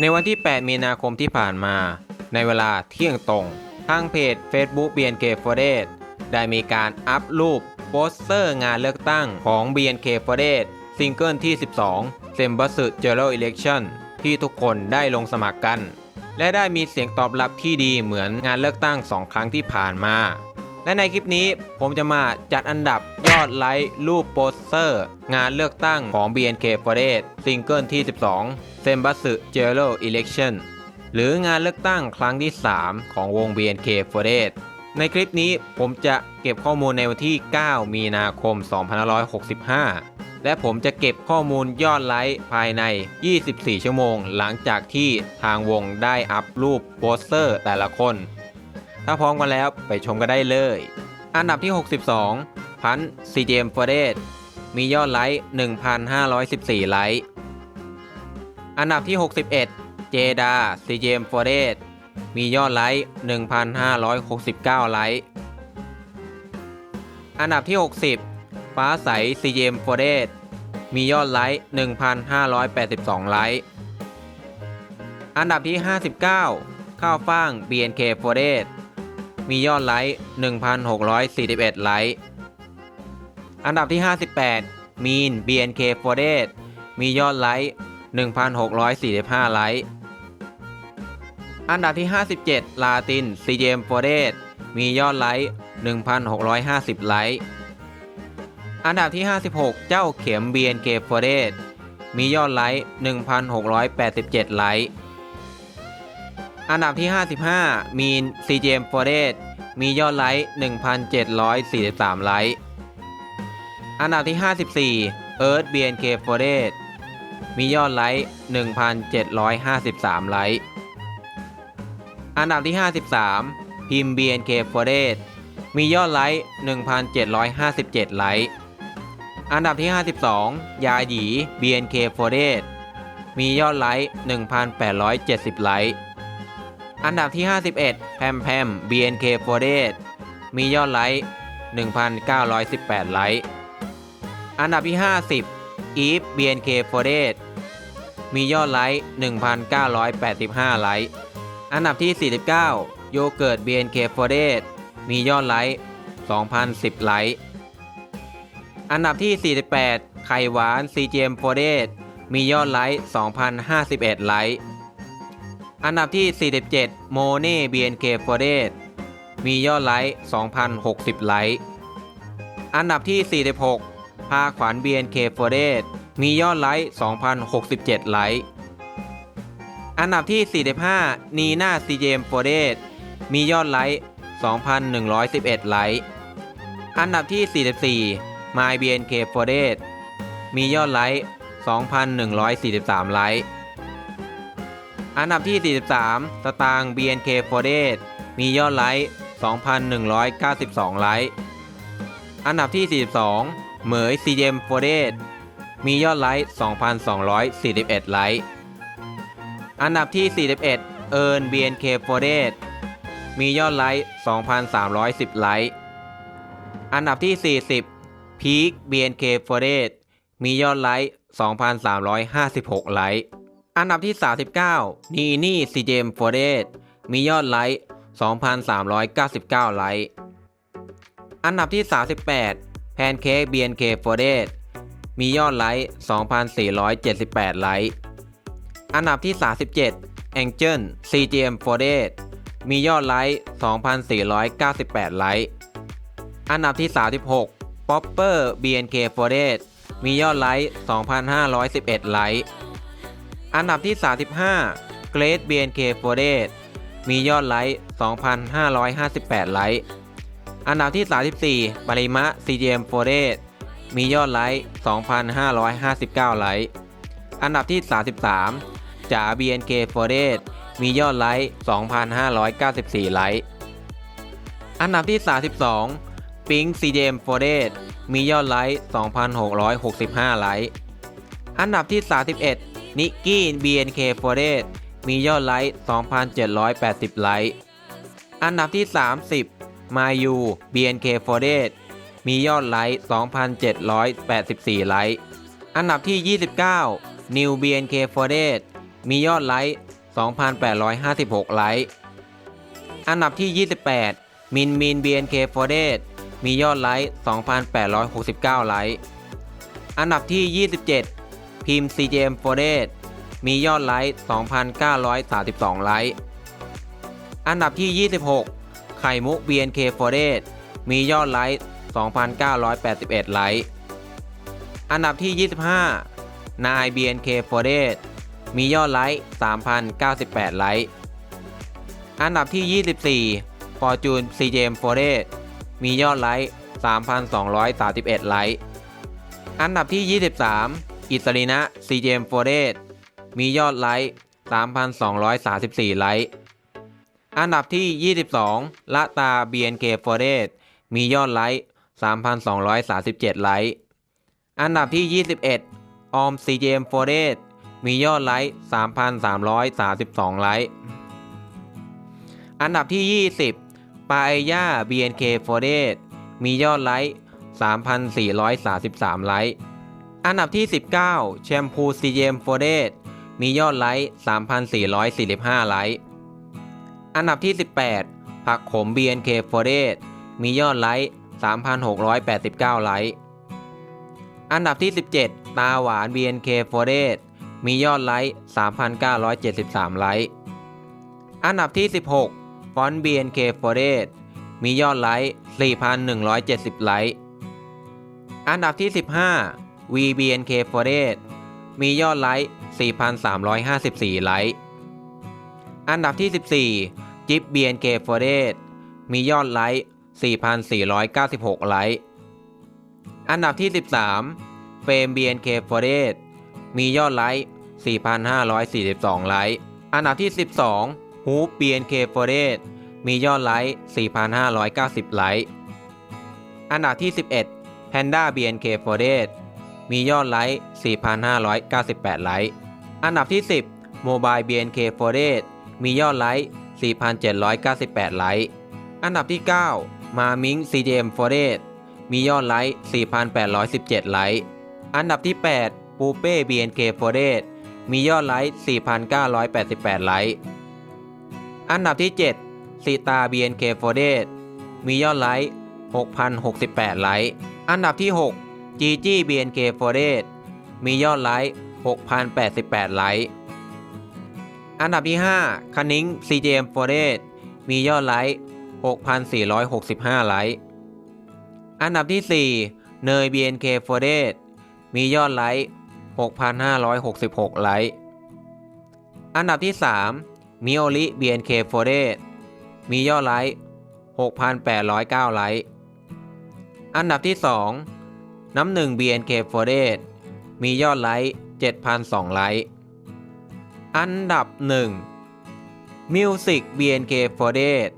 ในวันที่ 8 มีนาคมที่ผ่านมา ในเวลาเที่ยงตรง ทางเพจ Facebook BNK f o r e s t ได้มีการอัพรูปโปสเตอร์งานเลือกตั้งของ BNK f o r e s t ซิงเกิลที่ 12 s e m b u s General Election ที่ทุกคนได้ลงสมัครกัน และได้มีเสียงตอบรับที่ดีเหมือนงานเลือกตั้ง2ครั้งที่ผ่านมา และในคลิปนี้ผมจะมาจัดอันดับยอดไลค์รูปโปสเตอร์ งานเลือกตั้งของ BNK f o r e s t ซิงเกิลที่ 12 s e m b u s General Election หรืองานเลือกตั้งครั้งที่ 3 ของวง BNK f o r e s t ในคลิปนี้ผมจะเก็บข้อมูลในวันที่ 9 มีนาคม 2565 และผมจะเก็บข้อมูลยอดไลค์ภายใน 24 ชั่วโมง หลังจากที่ทางวงได้อัพรูปโปสเตอร์แต่ละคน ถ้าพร้อมกันแล้วไปชมกันได้เลย อันดับที่ 62 พันซีเจมฟอเรสมียอดไลค์ 1,514 ไลค์ อันดับที่ 61 เจดาซีเจมฟอเรสมียอดไลค์ 1,569 ไลค์ อันดับที่ 60 ฟ้าใสซีเจมฟอเรสมียอดไลค์ 1,582 ไลค์ อันดับที่ 59 ข้าวฟ่าง BNK f o r e s t มียอดไลค์ 1,641 ไลค์ อันดับที่ 58 มีน BNK f o r e s t มียอดไลค์ 1,645 ไลค์ อันดับที่ 57 ลาติน CJM f o r e s t มียอดไลค์ 1,650 ไลค์ อันดับที่ 56 เจ้าเข็ม BNK f o r e s t มียอดไลค์ 1,687 ไลค์ อันดับที่ 55 มีน CJM f o r e s t มียอดไลค์ 1,743 ไลค์ อันดับที่ 54 Earth BNK f o r e s t มียอดไลค์ 1,753 ไลค์ อันดับที่ 53 พิมพ์ BNK f o r e s t มียอดไลค์ 1,757 ไลค์ อันดับที่ 52 ยาหยี BNK f o r e s t มียอดไลค์ 1,870 ไลค์ อันดับที่ 51 แพมแพม BNK f o r e s t มียอดไลค์ 1,918 ไลค์ อันดับที่ 50 อีฟ BNK f o r e s t มียอดไลค์ 1,985 ไลค์ อันดับที่ 49 โยเกิร์ต BNK f o r e s t มียอดไลค์ 2,010 ไลค์ อันดับที่ 48 ไข่หวาน CGM f o r e s t มียอดไลค์ 2,051 ไลค์ อันดับที่ 47 โมเน่ BNK f o r e s t มียอดไลค์ 2,060 ไลค์ อันดับที่ 46 พาขวัญ BNK f o r e s t มียอดไลค์ 2,067 ไลค์ อันดับที่ 45 นีน่า CJM f o r e s t มียอดไลค์ 2,111 ไลค์ อันดับที่ 44 My BNK f o r e s t มียอดไลค์ 2,143 ไลค์ อันดับที่ 43 สตางค์ BNK f o r e s t มียอดไลค์ 2,192 ไลค์ อันดับที่ 42 เหมย CM f o r e s t มียอดไลค์ 2,241 ไลค์ อันดับที่ 41 เอิร์น BNK f o r e s t มียอดไลค์ 2,310 ไลค์ อันดับที่ 40 พีค BNK f o r e s t มียอดไลค์ 2,356 ไลค์ อันดับที่ 39 นีนี่ CJM f o r e s t มียอดไลค์ 2,399 ไลค์ อันดับที่ 38 แพนเค้ก BNK f o r e s t มียอดไลค์ 2,478 ไลค์ อันดับที่ 37 Angel CGM f o r e s t มียอดไลค์ 2,498 ไลค์ อันดับที่ 36 Popper BNK f o r e s t มียอดไลค์ 2,511 ไลค์ อันดับที่ 35 Great BNK f o r e s t มียอดไลค์ 2,558 ไลค์ อันดับที่ 34ปริมะ CGM f o r e s t มียอดไลค์ 2,559 ไลค์ อันดับที่ 33 จ๋า BNK f o r e s t มียอดไลค์ 2,594 ไลค์ อันดับที่ 32 ปิง CJM f o r e s t มียอดไลค์ 2,665 ไลค์ อันดับที่ 31 นิกกี้ BNK f o r e s t มียอดไลค์ 2,780 ไลค์ อันดับที่ 30 มายู BNK f o r e s t มียอดไลค์ 2,784 ไลค์ อันดับที่ 29 New BNK f o r e s t มียอดไลค์ 2,856 ไลค์ อันดับที่ 28 มินมิน BNK48 มียอดไลค์ 2,869 ไลค์ อันดับที่ 27 พิมพ์ CJM48 มียอดไลค์ 2,932 ไลค์ อันดับที่ 26 ไข่มุก BNK48 มียอดไลค์ 2,981 ไลค์ อันดับที่ 25 นาย BNK48 มียอดไลค์ 3,098 ไลค์ อันดับที่ 24 Fortune CJM48 มียอดไลค์ 3,231 ไลค์ อันดับที่ 23 อิสรินะ CJM48 มียอดไลค์ 3,234 ไลค์ อันดับที่ 22 ละตา BNK48 มียอดไลค์ 3,237 ไลค์ อันดับที่ 21 ออม CJM48 มียอดไลค์ 3,332 ไลค์ อันดับที่ 20 ปาเอย่า BNK48 มียอดไลค์ 3,433 ไลค์ อันดับที่ 19 แชมพู CJM48 มียอดไลค์ 3,445 ไลค์ อันดับที่ 18 ผักขม BNK48 มียอดไลค์ 3,689 ไลค์ อันดับที่ 17 ตาหวาน BNK48 มียอดไลค์ 3,973 ไลค์ อันดับที่ 16 ฟอนต์ BNK48 มียอดไลค์ 4,170 ไลค์ อันดับที่ 15 VBNK48 มียอดไลค์ 4,354 ไลค์ อันดับที่ 14 จิ๊บ BNK48 มียอดไลค์ 4,496 ไลค์ อันดับที่ 13 เฟรม BNK48 มียอดไลค์ 4,542 ไลค์ อันดับที่ 12 ฮูป BNK48 มียอดไลค์ 4,590 ไลค์ อันดับที่ 11 Panda BNK48 มียอดไลค์ 4,598 ไลค์ อันดับที่ 10 Mobile BNK48 มียอดไลค์ 4,798 ไลค์ อันดับที่ 9 มามิง CJM48 มียอดไลค์ 4,817 ไลค์ อันดับที่ 8 ปูเป้ BNK48 มียอดไลค์ 4,988 ไลค์ อันดับที่ 7 สีตา BNK48 มียอดไลค์ 6,068 ไลค์ อันดับที่ 6 GG BNK48 มียอดไลค์ 6,088 ไลค์ อันดับที่ 5คันนิง CJM48 มียอดไลค์ 6,465 ไลค์ อันดับที่ 4 เนย BNK48 มียอดไลค์ 6,566 ไลค์ อันดับที่ 3 มิโอริ BNK48 มียอดไลค์ 6,809 ไลค์ อันดับที่ 2 น้ำหนึ่ง BNK48 มียอดไลค์ 7,002 ไลค์ อันดับ 1 Music BNK48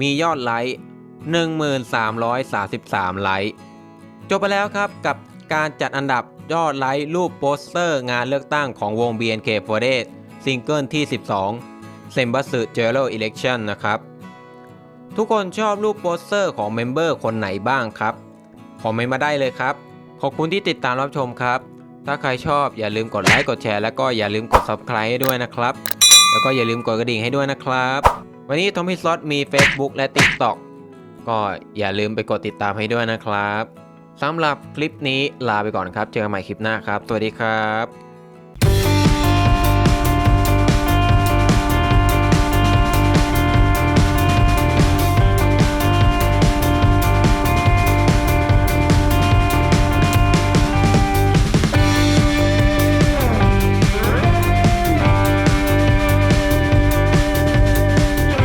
มียอดไลค์ 1333 ไลค์ จบไปแล้วครับกับการจัดอันดับยอดไลค์รูปโปสเตอร์งานเลือกตั้งของวง BNK48 ซิงเกิลที่ 12 s e m b a s u General Election นะครับ ทุกคนชอบรูปโปสเตอร์ของเมมเบอร์คนไหนบ้างครับ คอมเมนต์มาได้เลยครับ ขอบคุณที่ติดตามรับชมครับ ถ้าใครชอบอย่าลืมกดไลค์กดแชร์แล้วก็อย่าลืมกด Subscribe ให้ด้วยนะครับ แล้วก็อย่าลืมกดกระดิ่งให้ด้วยนะครับ วันนี้ทอมมี่ซอตมี Facebook และ TikTok ก็อย่าลืมไปกดติดตามให้ด้วยนะครับสำหรับคลิปนี้ลาไปก่อนครับ เจอกันใหม่คลิปหน้าครับ สวัสดีครับ